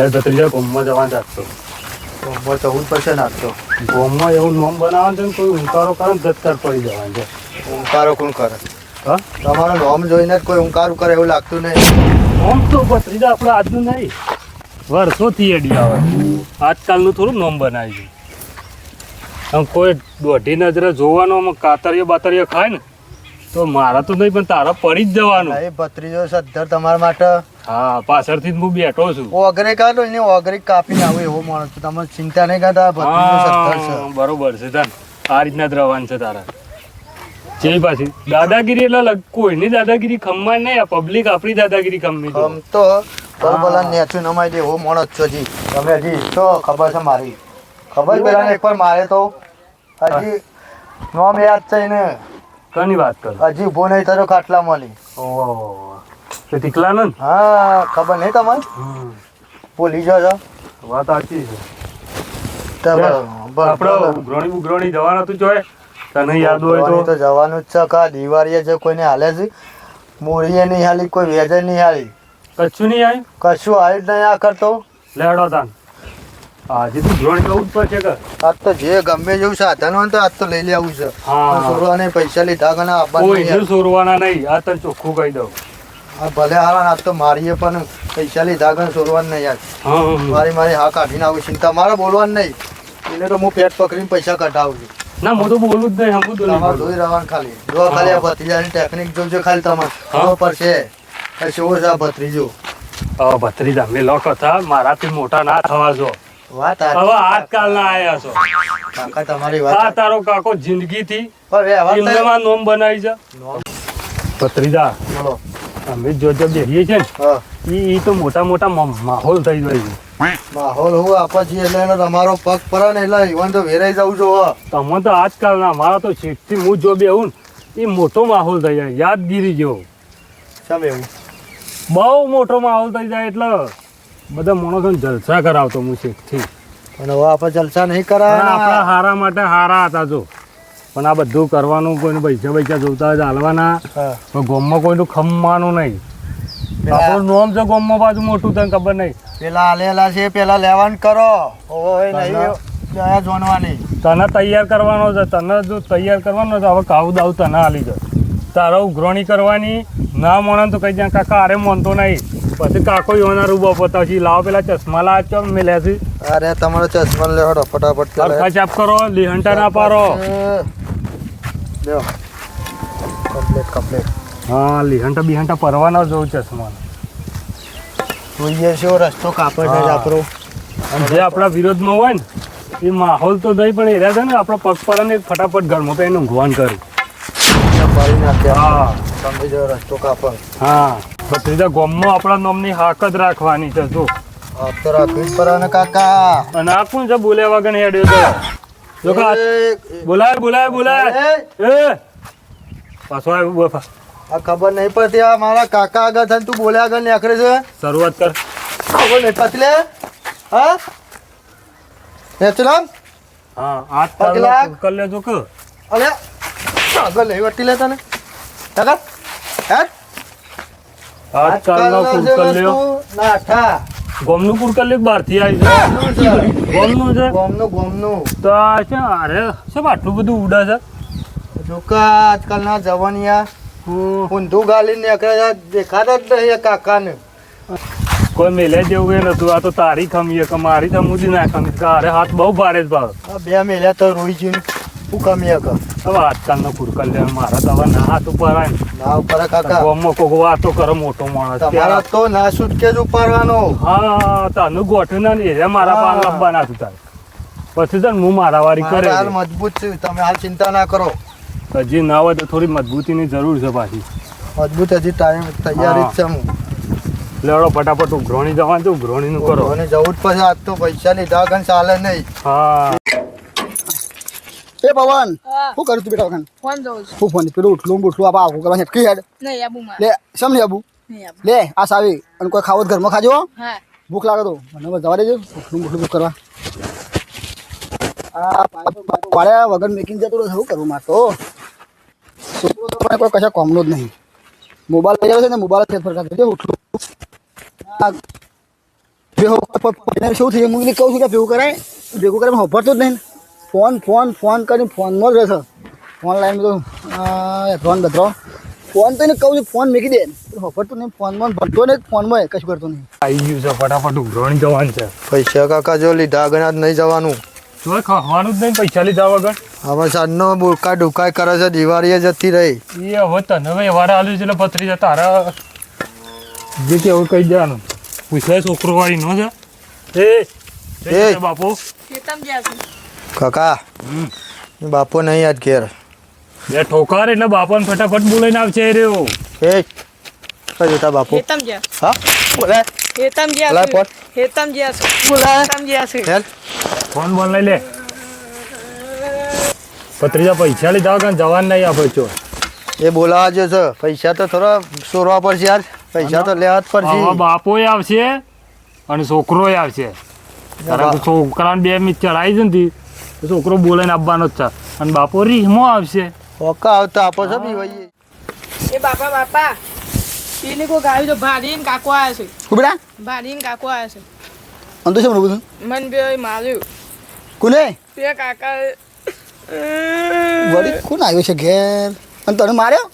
એટલે ભત્રીજા ગોમમાં નાખતો ગોમમાં ચૌદ પડશે નાખતો ગોમમાં એવું નોમ બનાવવાનું છે ને કોઈ ઉંકારો કરે ને પડી જવાનું છે. ઉંકારો કોણ કરે? હા? તમારો નોમ જોઈને જ કોઈ ઉંકારું કરે એવું લાગતું નહીં. નોમ તો ભત્રીજા આપણે આજનું નહીં. વર્ષોથી એડી આવે આજકાલનું થોડું નોમ બનાવી દઉં કોઈ દોઢી નજરે જોવાનો કાતરીઓ બાતરીઓ ખાય ને તો મારા તો નહીં પણ તારા પડી જ જવાનું. એ ભત્રીજો સદ્ધર તમારા માટે. હા પાછળથી હું બેઠો છું. ઓગરે કાઢો એને ઓગરે કાપીને આવું એવો માણસ છું. તમે ચિંતા નહીં કરતા ભત્રીજો સદ્ધર છે. બરોબર છે તાર આ રીતના જ રવાન છે તારા. જે પાછી. દાદાગીરી એટલે કોઈની દાદાગીરી ખમવા નહીં આ પબ્લિક આપણી દાદાગીરી ખમવી ખમ તો. બરોબર નેચું નમાઈ દે એવો માણસ છો જી. તમે હજી તો ખબર છે મારી. ખબર પેલા એકવાર મારે તો. હજી નોમ યાદ છે ને કોની વાત કરો? હજી ઊભો નહીં થયો ખાટલા મળી. ઓહો. તે ટીકલા ને? હા ખબર નહીં તમારે બોલી જાઓ વાત સાચી છે. તો લે, આપણે ઉઘરાણી ઉઘરાણી જવાનું હતું જોય. તને યાદ હોય ઉઘરાણી તો તો જવાનું જ છે. કા દિવાળીએ જે કોઈને હાલે છે મૂળીએ નહીં હાલી કોઈ વેજે નહીં હાલી. કશું નહીં આવ્યું કશું હાલી જ નહીં આ કરતો લેડો તાન આજે તું જવું જ પડશે કે? આજ તો જે ગમે જેવું સાધન હોય તો આજ તો લઈ લેવું છે. હા. પૈસા લીધા ગણા આપવાનું કોઈ સોરવાના નહીં આ તને ચોખ્ખું કહી દઉં. આ ભલે હારા આજ તો મારીએ પણ પૈસા લીધા ગણ છોડવાનું નહીં યાર હા હા, હા. મારી મારી હા કાઢીને આવું ચિંતા મારે બોલવાનું નહીં. એને તો હું પેટ પકડીને પૈસા કઢાવું છું. ના હું તો બોલું જ નહીં હમું તો તમારે. જોઈ રહેવાનું ખાલી. જો ખાલી આ ભત્રીજાની ટેકનિક જોજો ખાલી તમારે હા. ખબર પડશે. કે છે ભત્રીજો? ભત્રીજા મેં મેલો હતા. મારાથી મોટા ના થવા જો. વાત હવે સાચી. આજકાલ ના આયા છો કાકા તમારી આ તારો કાકો જિંદગી થી તો- નોમ બનાવી છે નોમ બોલો. અમે જો જો બેહીએ છે ને ઈ ઈ તો મોટા મોટા માહોલ થઈ જાય છે માહોલ હું આપવા છીએ એટલે તમારો પગ પર ને એટલે ઈવન તો વેરાઈ જવું છો હો. તમે તો આજકાલના મારા તો શીખથી હું જો બેહું ને એ મોટો માહોલ થઈ જાય યાદગીરી જેવો એવું બહુ મોટો માહોલ થઈ જાય એટલે બધા માણસો જલસા કરાવતો હું શીખથી. પણ હવે આપણે જલસા નહીં પણ આપણા હારા માટે હારા હતા જો. પણ આ બધું કરવાનું કોઈને પૈસા પૈસા જોતા હોય તો હાલવાના. પણ ગોમમાં કોઈનું ખમવાનું નહીં. આપણું નોમ છે ગોમમાં બાજુ મોટું તને ખબર નહીં. પેલા આલેલા છે પેલા લેવાનું કરો. જોનવાની. તને તૈયાર કરવાનો છે તને જો તૈયાર કરવાનો છે હવે કાવું દાવ તને આલી જાય તારા ઉઘરણી કરવાની ના મોણે તો કઈ જ્યાં કાકા અરે મોનતો નહીં. પછી કાકો યોના રૂબો છે લાવો પેલા ચશ્મા લાવ ચમ મેલ્યા છે. અરે તમારો ચશ્મા લેવડો ફટાફટ ચાલે હરખા ચાપ કરો લીહંટા ના પારો લ્યો કમ્પ્લીટ કમ્પ્લીટ. હા લીહંટા બિહંટા પરવાના જોઉં ચશ્મા જોઈએ છે રસ્તો કાપડ છે જ. આપણો. અને જે આપણા વિરોધમાં હોય ને એ માહોલ તો નહીં પણ એરા છે ને આપણો પગ પર ને ફટાફટ ઘરમાં તો એનું ઊંઘવાન કર્યું. હા. તમે જો રસ્તો કાપડ હા. ભત્રીજા ગોમમાં આપણા નોમની હાક જ રાખવાની છે જો. તો રાખવી જ પડે કાકા. અને આ કોણ છે બોલ્યા વગર હેડ્યો તો જો બોલાય બોલાય બોલાય. એ, એ. પાછો આવ્યો બોફા આ ખબર નહીં પડતી આ મારા કાકા આગળ થઈને તું બોલ્યા આગળ નીકળે છે. શરૂઆત કર. ખબર નહીં પડતી લે. હા? નેચરામ હા આજ પગલા. કર લેજો કે અલે આગળ નહીં વટી લેતા ને કાકા હે? આજકાલનો આજકાલનો જે કુરકર લ્યો વસ્તુ નાઠા ગોમનું કુરકર બહારથી આવી છે. ગોમનું છે. ગોમનું ગોમનું. તો આ છે અરે શું આટલું બધું ઉડા છે? જોકા આજકાલના જવાનિયા ઊંધું ગાલીને નીકળે છે દેખાતા જ નહીં કાકાને. કોઈ મેલે જેવું એ નતું આ તો તારી ખમી કે મારી થમુદી ના ખમી અરે હાથ બહુ ભારે જ ભાવ. બે મેલ્યા તો રોઈ જઈને શું કમી હક હવે આજકાલનો કુરકર મારા તો હવે ના હાથ ઉપર ના ઉપર કાકા. ગોમમાં કોક વાતો કરે મોટો માણસ તમારા તો ના સુટકેજ ઉપાડવાનો. હા તને ગોઠવી ના ને મારા પાન લંબાના તું પછી તને હું મારા વારી કરે હાલ મજબૂત છે તમે હાલ ચિંતા ના કરો. હજી ના હોય તો થોડી મજબૂતીની જરૂર છે પાછી. મજબૂત હજી ટાઈમ તૈયારી જ છે હું. લેવડો ફટાફટ ઉઘરોણી જવાનું છે ઉઘરોણીનું કરો. અને જવું જ પછી આજ તો પૈસા લીધા ગણ ચાલે નહીં. હા. એ પવન શું કરું તું બેટા વખાણ ફોન જોઉં હું ફોન પેલું ઉઠલું બુઠલું આપા આખું કરવા હેઠ હેડ નહીં આબુ લે સમ નહીં આબુ લે આ સાવી અને કોઈ ખાવો તો ઘરમાં ખાજો ભૂખ લાગે તો મને જવા દેજો ઉઠલું બુઠલું બુક કરવા આ પાછું પાછું વાળે વગર મેકીને જતો શું કરવું મારે તો છોકરો તો મને કોઈ કશા કોમનો જ નહીં મોબાઈલ લઈ આવે છે ને મોબાઈલ ફેરફાર કરે છે ઉઠલું પ- શું થઈ હું કહું છું કે ભેગું કરાય ભેગું કરે હોભરતો જ નહીં ફોન ફોન ફોન કરીને ફોનમાં જ રહેશે. ફોન લાઈન તો ફોન બધો ફોન તો એને કહું છું ફોન મૂકી દે. ફરતો નહીં ફોનમાં ભરતો નહીં ફોનમાં કશું કરતો નહીં. આવી ગયું છે ફટાફટ ઉઘરાણી જવાનું છે. પૈસા કાકા જો લીધા આગળ જ નહીં જવાનું. જો ખાવાનું જ નહીં પૈસા લીધા વગર. હવે સાંજનો બોકા ડુકાય કરે છે દિવાળીએ જતી રહી. એ હવે તને હવે વાર આલ્યું છે એટલે પથરી જતા તારા જે કેવું કહી દેવાનું. પૂછાય છોકરો વાળી નો છે? એ બાપુ. ખેતમ જ્યાં બાપુ કાકા હમ. બાપો નહીં યાદ ઘેર. બે ઠોકાર એટલે બાપાને ફટાફટ બોલાઈને આવશે એ રહ્યો એ કઈ જતા બાપુ. હેતમ જ્યાં હા? બોલે. હેતમ લાય જ્યાં ફોન. હેતમ જ્યાં બોલે હેતમ જ્યાં હેલ. ફોન બોલ લઈ લે. પત્રીજા પૈસા લીધા વગર જવાન નહીં આપે છો એ બોલાવા જો છે. પૈસા તો થોડા સોરવા પડશે યાર. પૈસા તો લેવા જ પડશે. બાપોય આવશે અને છોકરોય આવશે. તારા છોકરાને બે મિનિટ ચડાવી જ ને તી, તો છોકરો બોલાઈને આપવાનો જ છે. અને બાપો રીહમો આવશે. ઓકા આવતા આપો છો બી ભાઈ એ બાપા બાપા એને કોઈ ગાયું તો ભાડીન કાકો આયા છે. કુબડા ભાડીન કાકો આવ્યા છે. અન તો શું બધું? મન બે માર્યું. કોને? તે કાકા. વળી કોણ આવ્યું છે ઘેર? અને તને માર્યો?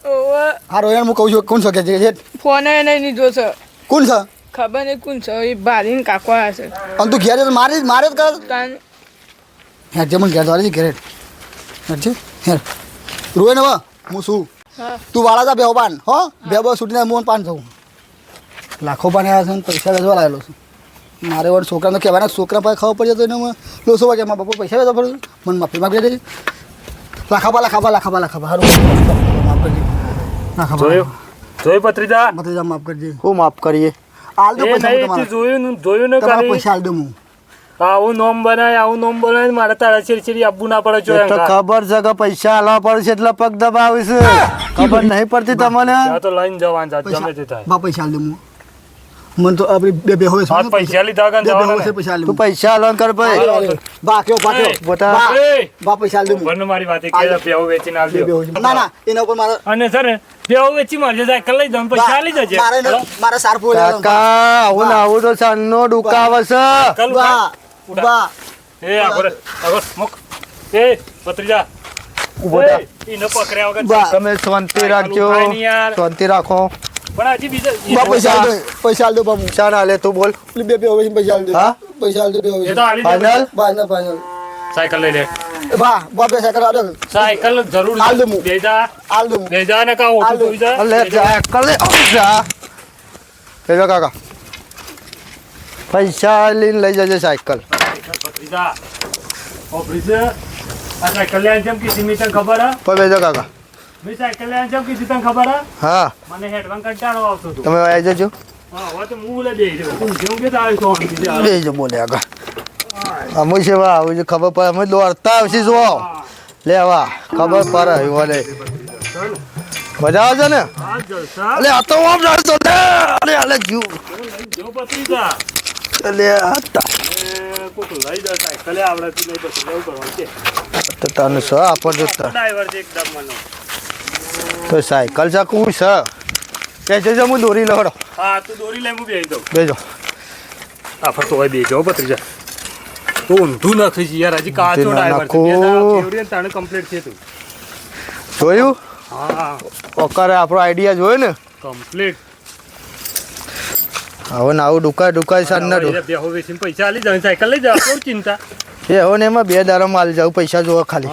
હારો યાર હું કહું છું કોણ શકે છે ફોન નહીં લીધો છે. કોણ છે? ખબર નહીં કોણ છે એ ભાડીન કાકો આવ્યા છે. અને તું ઘેર મારી મારે જ કર તાન હેર જે મને ઘેર દ્વારે છે ઘેર હેર છે? હેર. રોય ને હું શું? તું વાળા જા બેહો પાન હો? બે બસ છૂટીને મોન પાન થવું. લાખો પાન આવ્યા છે ને પૈસા વેચવા લાવેલો છું. મારે વળી છોકરાને કહેવાના છોકરા પાસે ખબર પડી જતો તો એને હું લોસો વાગે મારા બાપુ પૈસા વેચવા પડે મને માફી માગી દેજે લાખાબા લાખાબા લાખાબા લાખાબા હારું. માફ કરજે. લાખાબા જોયું? જોયું પત્રીજા ભત્રીજા માફ કરજે. હું માફ કરીએ. આલ દો પૈસા તે જોયું જોયું ને પૈસા આલ દઉં હું. આવું નોમ બનાય આવું નોમ બનાય મારે તારા ચીરચીરી આપવું ના પડે એ તો ખબર છે કે પૈસા હાલવા પડશે એટલે પગ દબાવીશ. ખબર નહીં પડતી તમને? તો લઈને જવાનું છે ગમે તે થાય. બા પૈસા હાલ દઉં હું. મને તો આપણી બે બે હોય હાથ પૈસા લીધા વગર બે બે હોય ને. પૈસા તું પૈસા હાલવાનું કર ભાઈ. બા કયો બા કયો એ, બા પૈસા હાલ દઉં મને મારી વાત કે બેહો વેચીને આલ છે. ના ના એના ઉપર મારે અને સર બેહો વેચી મારજે સાયકલ લઈ જાઉં પૈસા આલી જજે મારે મારે સાર કાકા આવું ને આવું તો છે ચાલ બા. ઉડા. એ આગળ આગળ મુક. એ પત્રીજા ઊભો થા. એ, પકડ્યા વગર તમે શાંતિ રાખજો. ઉઠાય નહીં યાર. શાંતિ રાખો. પણ હજી બીજા પૈસા પૈસા દો બા હું. શા તું બોલ. બે બે હોય પૈસા દો. હા? પૈસા દો બે હોય એ છે. તો આલી દે. ફાઇનલ બા ના ફાઇનલ સાયકલ લઈ લે. બા બા પૈસા કરા દો સાયકલ જરૂર આલ બેજા બેજા ને કા લે જા. કલે કાકા. પૈસા લઈને લઈ જજે સાયકલ. તને ખબર હા? બેજો કાકા. મેં સાયકલ લેવાની જેમ તને ખબર હા? હા. મને હેડવાન કંટાળો આવતો હતો. તમે આવી જજો. હા હવે તો હું લે બે રહ્યો. તું જેવું કે તારે તો આમ કીધું. બોલે આગળ. અમુ છે વા આવું ખબર પડે. અમે દોડતા આવશે જો લેવા ખબર પડે વલે મજા આવે છે ને? અલે આ તો આમ જાણતો લે અરે અલે જીવ. જો પત્રીજા અલે છે તને સ આપણ જો તને ડ્રાઈવર છે એકદમ મને તો સાયકલ ચાકવું છે? કે જજો હું દોરી લવડો. હા તું દોરી લઈ હું બેહી દઉં. બેજો. આ ફરતો હોય બેજો પત્રીજા તો ઊંધું નાખી છે યાર હજી કાચો ડ્રાઈવર છે. ને તાણે કમ્પ્લીટ છે તું. જોયું? હા. ઓકારે આપણો આઈડિયા જોયો ને. કમ્પ્લીટ હવે ને આવું ડુકાય ડુકાય સાંજ ના બેહો વેચીને પૈસા આલી જાય સાયકલ લઈ જાવ કોઈ ચિંતા? એ હવે ને એમાં બે દારો માલ જાવ પૈસા જોવો ખાલી.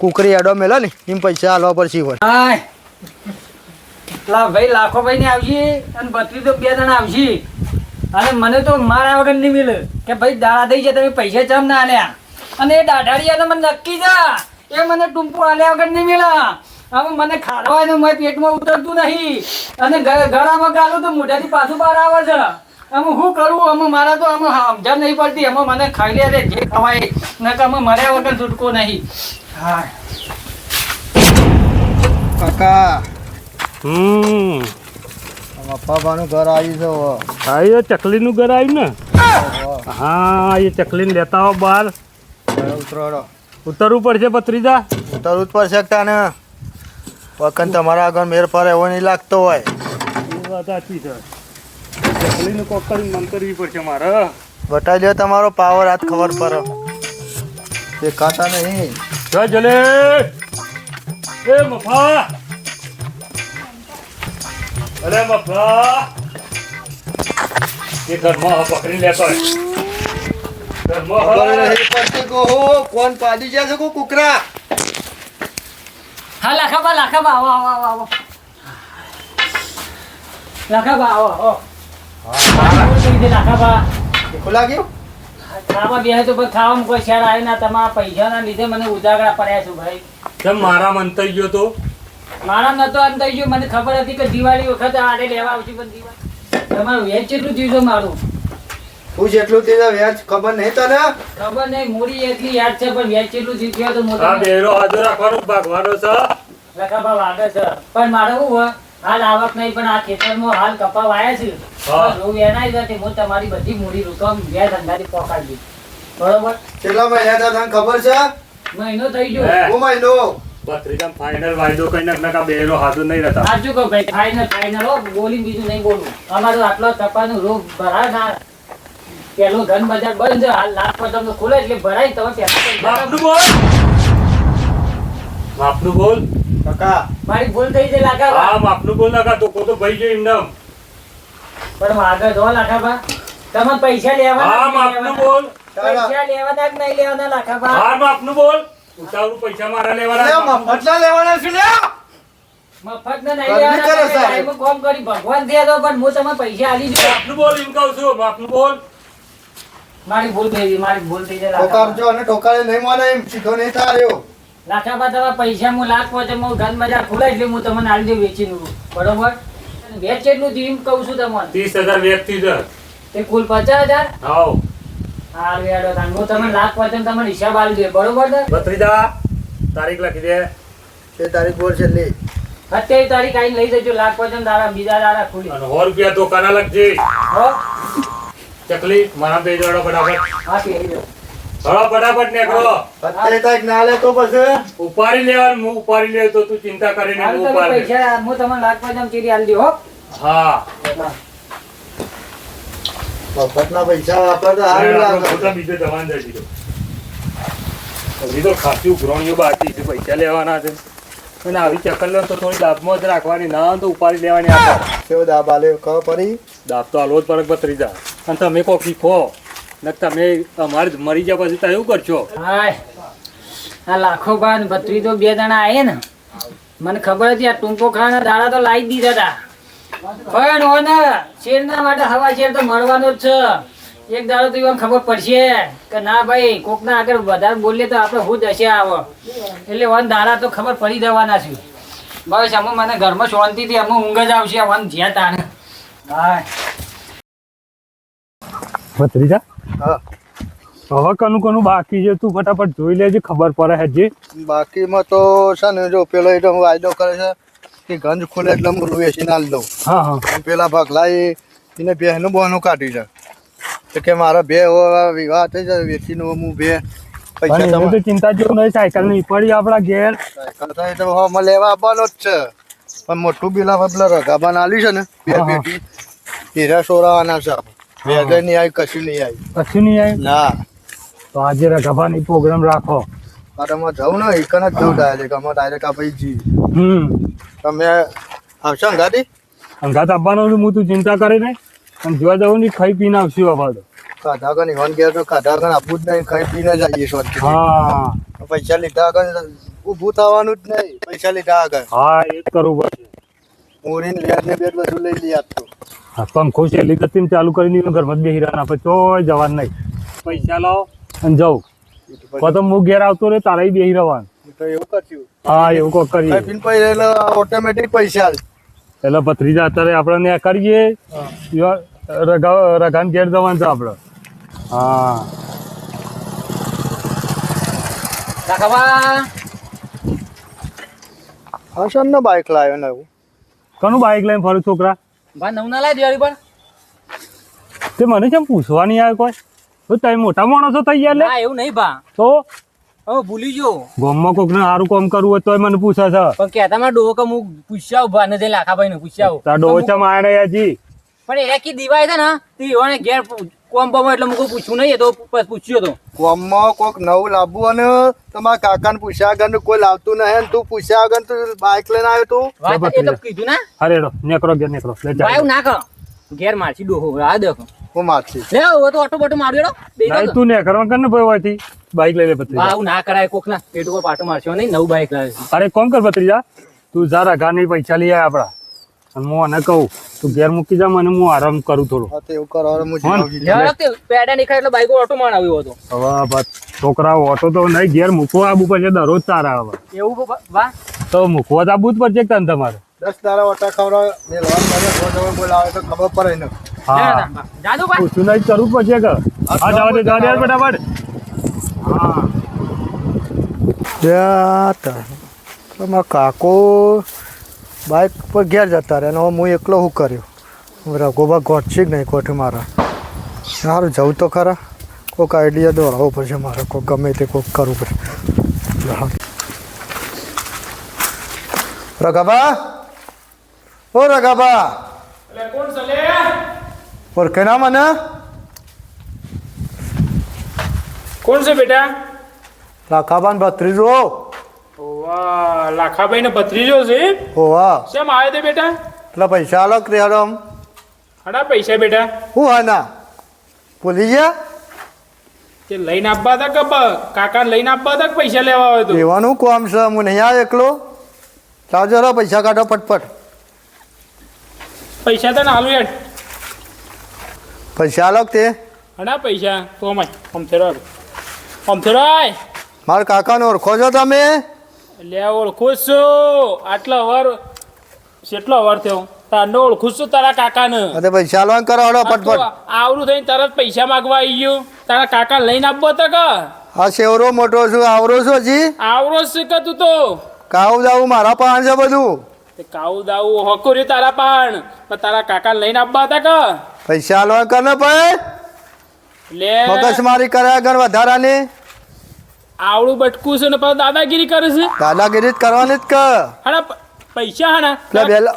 કુકરી એડો મેલા ને એમ પૈસા હાલવા પડશે હોય. લા ભાઈ લાખો ભાઈ ને આવશે અને બત્રી તો બે જણા આવશે અને મને તો મારા વગર નહીં મિલે કે ભાઈ દાડા થઈ જાય તમે પૈસા ચમ ના આલ્યા. અને એ દાઢાડિયા મને નક્કી જા એ મને ટૂંપું આલ્યા વગર નહીં મિલા. હવે મને ખાડવાનું મારા પેટમાં ઉતરતું નહીં. અને ગળામાં ગાલું તો મોઢાથી પાછું બહાર આવે છે. અમે શું કરું? અમે મારા તો અમે સમજણ નહીં પડતી. અમે મને ખાઈ લે રે જે ખવાય. નકર અમે મર્યા વગર છૂટકો નહીં. હા. કાકા. હમ. બાપાનું ઘર આવ્યું છે હા એ ચકલીનું ઘર આવ્યું ને? હા. એ ચકલીને લેતા આવો બહાર. ઉતરો ઉતરવું પડશે પત્રીજા ઉતરવું જ પડશે ને વખત તમારા આગળ મેર ફરે હોય નહીં લાગતો હોય. એ વાત સાચી છે ચકલીનું કોક કરીને મન કરવી પડશે મારે બતાવી દો તમારો પાવર હાથ ખબર પડે. દેખાતા નહીં. જય જલે એ મફા! અરે મફા! એ ઘરમાં પકડી લેતો. ઘરમાં પડતી કોણ પાડી જાય છે કો કુકરા? હા લાખાબા લાખાબા આવો આવો આવો આવો. લાખાબા આવો આવો. લાખાબા ખુલા ગયું ખાવા બે તો પણ ખાવામાં કોઈ શેર આવે ના તમારા પૈસાના લીધે મને ઉજાગરા પડ્યા છું ભાઈ. કેમ મારા મંતઈ ગયો તો? મારા નતો આમ થઈ ગયું મને ખબર હતી કે દિવાળી વખત આડે લેવા આવશે પણ દિવાળી. તમારું વેચ કેટલું થયું છે મારું. હું જેટલું તે વ્યાજ ખબર નહીં તને? ખબર નહીં મૂડી એટલી યાદ છે પણ વ્યાજ કેટલું જીત્યો તો આ મોટા બેરો હાજર રાખવાનો ભાગવાનો છે. રકાબા વાગે છે. પણ મારે હું હાલ આવક નહીં પણ આ ખેતરમાં હાલ કપા વાયા છે. હા. હું એના જતી હું તમારી બધી મૂડી રકમ બે ધંધાથી પકડી બરોબર? કેટલા મહિના તને ખબર છે? મહિનો થઈ ગયો. હે. મહિનો? બત્રીજામ ફાઇનલ વાયદો કઈ નાખ બેરો હાજર નહીં રહેતા. સાચું કહું ભાઈ ફાઇનલ ફાઇનલ હો બોલી બીજું નહીં બોલું. અમારું આટલો કપાનું રોગ ભરા ના પેલું ધન બજાર બંધ છે. હાલ લાખ પર તમને ખુલે એટલે ભરાય તમે પહેલા બોલ. બાપનું બોલ. કાકા. મારી ભૂલ થઈ છે લાગા હા બાપનું બોલ નાખા તો કો તો ભાઈ ગયો એમને પણ આગળ જો લાખાબા તમે પૈસા લેવા હા લેવાના? બોલ. પૈસા લેવાના કે નહીં લેવાના લાખાબા હા બાપનું બોલ. ઉતાવળું પૈસા મારા લે, લેવાના મફતના લેવાના છે લે મફત ના નહીં લેવાના કોમ કરી. ભગવાન દે તો પણ હું તમે પૈસા આલી દઉં માપનું બોલ એમ કહું છું. બાપનું બોલ. મારી ભૂલ થઈ ગઈ મારી ભૂલ થઈ જાય. ઠોકાવજો અને ઠોકારે નહીં માને એમ સીધો નહીં તાર્યો લાખાબા તમે પૈસા હું લાખ પહોંચે હું ઘન બજાર ખુલાય એટલે હું તમને આલી દઉં વેચીને બરોબર? વેચ એટલું થયું કહું છું તમને. ત્રીસ હજાર વ્યક્તિ છે. તે કુલ પચાસ હજાર? હાવ હાલ વેડો તાન હું તમને લાખ પહોંચે તમને હિસાબ આલી દઉં બરોબર બત્રી બત્રીજા તારીખ લખી દે. તે તારીખ બોલ છે લે અત્યારે તારીખ આવીને લઈ જજો લાખ પહોંચે તારા બીજા દાડા ખુલી. અને સો રૂપિયા તો કાના લખજે. હો? ચકલી મારા બે જોડો ફટાફટ. હા હળો ફટાફટ નીકળો. અત્યારે તક ના લે તો પછી. ઉપાડી લેવાનું હું ઉપાડી લે તો તું ચિંતા કરીને હું ઉપાડી લે. પૈસા હું તમને લાખ ને ચીરી આલી હો. હા. મફતના પૈસા વાપર તો સારું લાગે. પોતા બીજે જવાન જાય હજી તો ખાસી ઉઘરાણીઓ બાકી છે પૈસા લેવાના છે. અને આવી ચક્કર લો તો થોડી દાબમાં જ રાખવાની ના તો ઉપાડી લેવાની આપણે. કેવો દાબ આલે ખબર પડી દાબ તો આલો જ પરક બતરી જા. અને તમે કોક શીખો ને તમે અમારે મરી ગયા પછી તો એવું કરશો? હાય. આ લાખો બાન ભત્રી તો બે જણા આયે ને. મને ખબર હતી આ ટૂંકો ખાના દાડા તો લાવી દીધા હતા પણ ઓને. શેરના માટે હવા શેર તો મળવાનો જ છે. એક દાડો તો એવા ખબર પડશે કે ના ભાઈ કોકના આગળ વધારે બોલીએ તો આપણે હું દશા આવો. એટલે વન દાડા તો ખબર પડી દેવાના છે. બસ અમે મને ઘરમાં શાંતિથી અમે ઊંઘ જ આવશે વન જ્યાં તાણે. હા ભત્રીજા? હા. હવે કનું કનું બાકી છે તું ફટાફટ જોઈ લેજે ખબર પડે છે જે બાકીમાં તો છે ને જો પેલો એ વાયદો કરે છે કે ગંજ ખોલે એટલે હું વેચી ના દઉં. હા હા. પેલા ભાગલા લાવી એને બેનું બહાનું કાઢી છે. તો કે મારા બે વિવાહ થઈ જાય વેચીને હું બે. પૈસા અને તો ચિંતા જેવું નહીં સાયકલની પડી આપણા ઘેર. તો હવે લેવા આવવાનો જ છે. પણ મોટું બિલા પેલા રગાબાન આલી છે ને બે. પેટી. હીરા સોરાવાના છે બે હજારની આવી કશું નહીં આવી. કશું નહીં આવે? ના. તો આજે રઘાભાની પ્રોગ્રામ રાખો. મારામાં જવું ને એકન જ જવું ડાયરેક્ટ અમે ડાયરેક્ટ આપણે જી. હમ. તમે આવશો ને ગાડી અંગાત આપવાનો હું તું ચિંતા કરી નહીં. અને જોવા જવું નહીં ખાઈ પીને આવશું આવા તો કાઢા કન તો કાઢા કન આપવું જ નહીં ખાઈ પીને જઈએ શોર્ટ હા. પૈસા લીધા આગળ ઊભું થવાનું જ નહીં પૈસા લીધા આગળ. હા એ કરવું પડશે. ઉરીને લેટ ને બેટ બધું લઈ લઈ આપતો હા, પંખો છેલ્લી ગતિમાં ચાલુ કરીને ઘરમાં બે રહ્યા આપણે ચોય જવાનું નહીં. પૈસા લાવો. અને જાઉં તો હું ઘેર આવતો રે તારે બેહી રહેવાનું. તો એવું કરશું. હા એવું કોક કરીએ. ખાઈ પીને એટલે ઓટોમેટિક પૈસા. એટલે ભત્રીજા અત્યારે આપણે ને કરીએ. રગા રગાન ઘેર જવાનું છે આપણે. હા. લાખાબા ને બાઇક લાવ્યો ને એવું. કનું બાઇક લઈને ફરું છોકરા? ભા નવ ના લાય દિવાળી પર. તે મને કેમ પૂછવા આવે કોઈ? તો તમે મોટા માણસો થઈ ગયા લે ના એવું નહીં ભા તો? હવે ભૂલી જો ગામમાં કોકને સારું કામ કરવું હોય તોય મને પૂછે છે. પણ કહેતા માં ડોહો કે હું પૂછ્યા ઊભા નથી લાખાભાઈ ને પૂછ્યા તાર ડોચા મારે હજી. પણ એને કી દિવાય છે ને તે એવાને ઘેર કોમ બમ એટલે મુકું પૂછ્યું નહીં એ તો પૂછ્યું તો. કોમમાં કોક નવું લાવવું અને તમારા કાકાને પૂછ્યા આગળ કોઈ લાવતું નહીં તું પૂછ્યા આગળ તું બાઇક લઈને આવ્યો તું? વાત એ તો કીધું ના? અરે નેકરો ઘેર નેકરો લે જા. ભાઈ ના કરો ઘેર મારથી ડોહો આ દેખો. હું મારથી. લે હવે તો ઓટો બોટો માર્યો બે નહીં તું. ને કરવા કર ને ભાઈ હોયથી બાઈક લઈને લે આવું ના કરાય કોક ના પેટ ઉપર પાટો મારશો નહીં નવું બાઈક લાવે છે. અરે કોમ કર ભત્રીજા? તું જા ગાની પૈસા લઈ આય આપડા અને હું આને કહું તું ઘેર મૂકી જા મને હું આરામ કરું થોડું. હા એવું કરો પેડા નીકળે એટલે બાઈક ઓટો માર આવ્યો હતો. હવે છોકરાઓ ઓટો તો નહીં ઘેર મૂકવા આબુ પડશે દરરોજ તારા આવે. એવું વાહ તો મૂકવા તો આબુ જ પડશે તને તમારે? દસ તારા ઓટા ખવડાવે બોલાવે તો ખબર પડે ને હા જાદુ પૂછું નહીં કરવું જ પડશે કે? હા જવા દે જવા દે ફટાફટ. હા. યા કાકો બાઇક પર ઘેર જતા રહ્યા અને એકલો હું એકલો શું કર્યો? રઘોબા ગોઠશે કે નહીં ગોઠ મારા? સારું જવું તો ખરા. કોઈક આઈડિયા દોડાવવો પડશે મારે. કોઈક ગમે તે કોઈક કરવું પડશે રઘાભા રઘાબા? ઓ રઘાબા. ઓળખે ના મને? કોણ છે બેટા? રાખાબાન ભત્રીજો. વાહ લાખાભાઈ ને ભત્રીજો છે? ઓ વાહ. શેમ આવ્યો તે બેટા? એટલે પૈસા રે હરમ હડા પૈસા બેટા. હું હાના ભૂલી ગયા? તે લઈને આપવા હતા કે બ- લઈને આપવા હતા પૈસા લેવા આવે તો? લેવાનું કોમ છે હું નહીં આવે એકલો. રહો પૈસા કાઢો પટપટ પૈસા તો હાલું એટ પૈસા અલગ તે? હડા પૈસા તો અમાય અમથેરો આમ ફેરવાય. મારા કાકાને ઓળખો છો તમે? લે ઓળખું છું? આટલો વાર કેટલો વાર થયો તારનો ઓળખું છું તારા કાકાને? અરે પૈસા ચાલવાન કરો હળો ફટફટ. આવરું થઈને તરત પૈસા માંગવા આવી ગયું. તારા કાકા લઈને આપવો તો કે? આ શેવરો મોટો છું આવરો છું હજી આવડો છું કે તું તો? કાઉ જાવું મારા પાણ છે બધું. કાવું દાવું હકો રહ્યું તારા પાણ પણ તારા કાકા લઈને આપવા હતા કે? પૈસા આલવાનું કર ને ભાઈ. લે. મગજ મારી કર્યા ઘર વધારાની. આવડું બટકું છે ને પાછું દાદાગીરી કરે છે? દાદાગીરી જ કરવાની જ કે. હા પૈસા હાડા પેલા બેલા.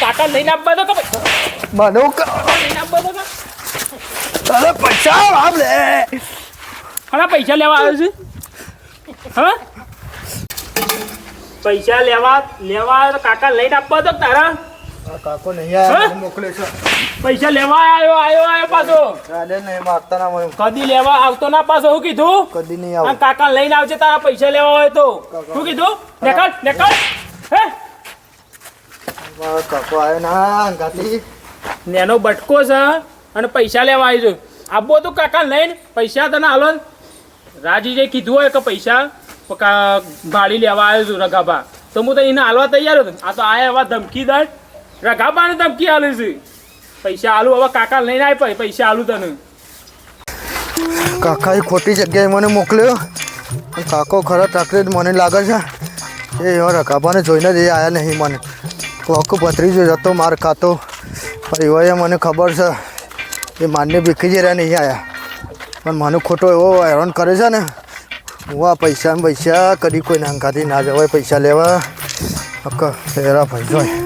કાકા લઈને આપવા તો કે મને લઈને આપવા તો કે? તારે પૈસા આપ લે. હા પૈસા લેવા આવે છે? હા? પૈસા લેવા લેવા કાકા લઈને આપવા તો તારા? કાકો નહીં આવ્યા મોકલે છે. પૈસા લેવા આવ્યો આવ્યો આવ્યો પાછો. ચાલે નહીં માગતા ના મને કદી લેવા આવતો ના પાછો શું કીધું? કદી નહીં આવ. કાકા લઈને આવજે તારા પૈસા લેવા હોય તો. શું કીધું? નેકળ નેકળ. હે? કાકો આવ્યો ના ગાતી નેનો બટકો છે અને પૈસા લેવા આવી આપો તો કાકા લઈને પૈસા તને હાલો ને. જે કીધું હોય કે પૈસા ભાડી લેવા આવ્યો છું રગાભા. તો હું તો એને હાલવા તૈયાર હતો. આ તો આ એવા ધમકીદાર રઘાબાને ધમકી હાલે છે? પૈસા આલુ, હવે કાકા લઈને આવી પૈસા આલુ તને. કાકાએ ખોટી જગ્યાએ મને મોકલ્યો. કાકો ખરા ટાકરે મને લાગે છે. એ એવા રકાબાને જોઈને જ એ આવ્યા નહીં મને. કોક ભત્રીજો જતો માર ખાતો. પણ એવા મને ખબર છે, એ માન્ય ભીખી રહ્યા નહીં આવ્યા પણ મને ખોટો એવો હેરાન કરે છે ને, હું આ પૈસા પૈસા કદી કોઈ નાંખાથી ના જવાય, પૈસા લેવા. હેરા ભાઈ, જોય.